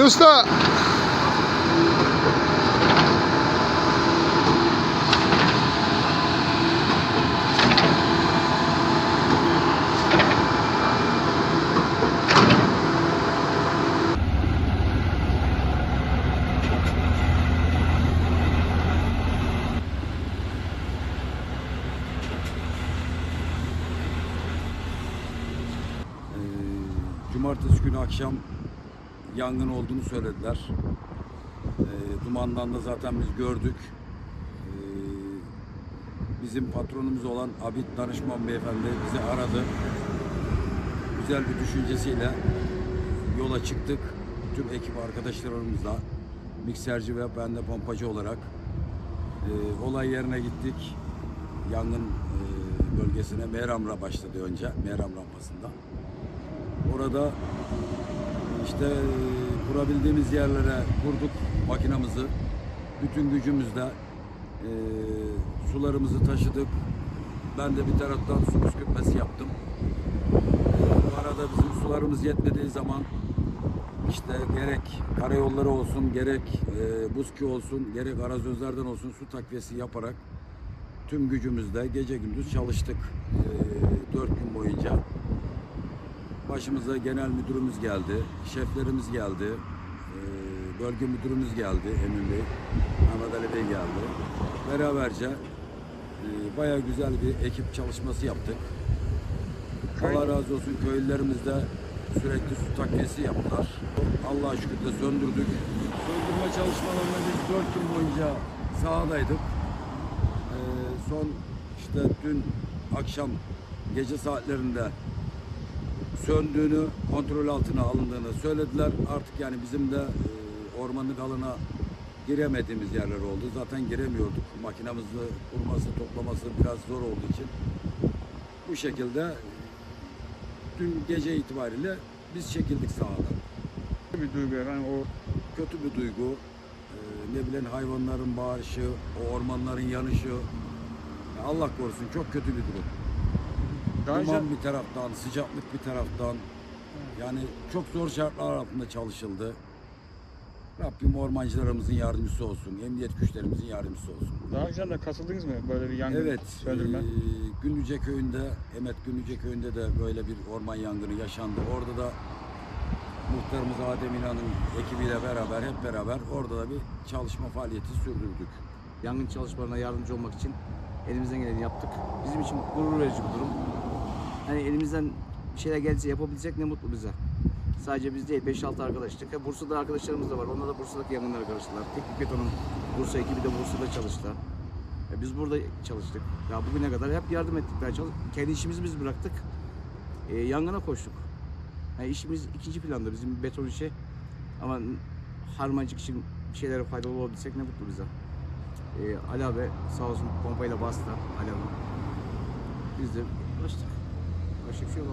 Usta. Ee, Cumartesi günü akşam yangın olduğunu söylediler. Ee, dumandan da zaten biz gördük. Ee, bizim patronumuz olan Abid Danışman Beyefendi bizi aradı. Güzel bir düşüncesiyle yola çıktık. Tüm ekip arkadaşlarımızla mikserci ve ben de pompacı olarak ee, olay yerine gittik. Yangın e, bölgesine Mehramra başladı önce. Mehram rampasında. Orada işte e, kurabildiğimiz yerlere kurduk makinamızı. Bütün gücümüzle e, sularımızı taşıdık. Ben de bir taraftan su püskürtmesi yaptım. Bu arada bizim sularımız yetmediği zaman işte gerek karayolları olsun, gerek e, buzki olsun, gerek arazözlerden olsun su takviyesi yaparak tüm gücümüzle gece gündüz çalıştık. E, dört gün boyunca. Başımıza genel müdürümüz geldi, şeflerimiz geldi, bölge müdürümüz geldi Emin Bey, Mehmet Ali Bey geldi. Beraberce bayağı güzel bir ekip çalışması yaptık. Allah razı olsun köylülerimiz de sürekli su takviyesi yaptılar. Allah'a şükür de söndürdük. Söndürme çalışmalarında biz dört gün boyunca sahadaydık. E, son işte dün akşam gece saatlerinde söndüğünü, kontrol altına alındığını söylediler. Artık yani bizim de e, ormanlık alana giremediğimiz yerler oldu. Zaten giremiyorduk. Makinamızı kurması, toplaması biraz zor olduğu için. Bu şekilde e, dün gece itibariyle biz çekildik sahadan. bir duygu efendim o Kötü bir duygu. E, ne bileyim hayvanların bağırışı, o ormanların yanışı. Ya Allah korusun çok kötü bir durum. Daha önce Duman bir taraftan, sıcaklık bir taraftan. Yani çok zor şartlar altında çalışıldı. Rabbim ormancılarımızın yardımcısı olsun, emniyet güçlerimizin yardımcısı olsun. daha önce de katıldınız mı böyle bir yangın Evet, söndürme? e, Günlüce köyünde, Emet Günlüce köyünde de böyle bir orman yangını yaşandı. Orada da muhtarımız Adem İnan'ın ekibiyle beraber, hep beraber orada da bir çalışma faaliyeti sürdürdük. yangın çalışmalarına yardımcı olmak için elimizden geleni yaptık. Bizim için gurur verici bir durum. Hani elimizden bir şeyler geldiyse yapabilsek ne mutlu bize. Sadece biz değil 5-6 arkadaştık. Bursa'da arkadaşlarımız da var. Onlar da Bursa'daki yangınlara karıştılar. Teknik Beton'un Bursa ekibi de Bursa'da çalıştı. Ya biz burada çalıştık. Ya bugüne kadar hep yardım ettik. Daha çalış- Kendi işimizi biz bıraktık. Ee, yangına koştuk. Yani işimiz ikinci planda bizim beton işi. Ama harmancık için bir şeylere faydalı olabilsek ne mutlu bize. Ee, Ali abi sağ olsun pompayla bastı Ali abi. Biz de uğraştık. I should Başakşehir